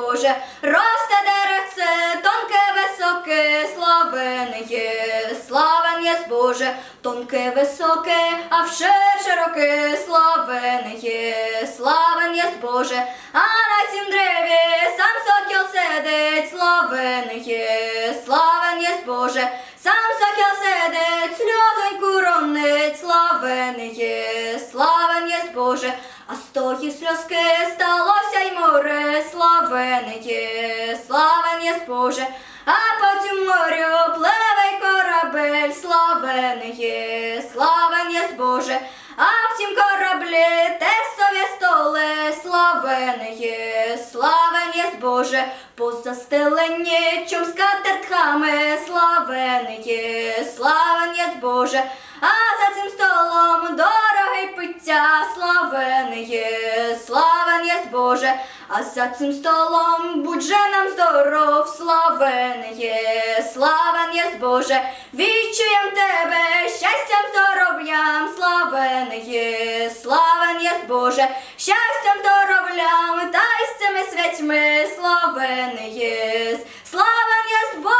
Боже, росте деревце, тонке високе, славен є, славен є Боже, тонке високе, а вше широке, славен є, славен є Боже, а на цім древі сам сокіл сидить, славен є, славен є Боже, сам сокіл сидить, сльозоньку ронить, славен є, славен є Боже, а тої сльозки сталося славен є, славен є Боже, а по цьому морю пливе корабель, славен є, славен є Боже, а в тім кораблі тесові столи, славен є, славен є Боже, позастелені чом скатертхами, славен є, славен є Боже, а за цим столом дорогий пиття, славен є, славен є Боже, а за цим столом будь же нам здоров, славен є, славен є Боже, відчуєм тебе щастям, здоров'ям, славен є, славен є Боже, щастям, здоров'ям, та з цими святьми, славен є, славен є Боже.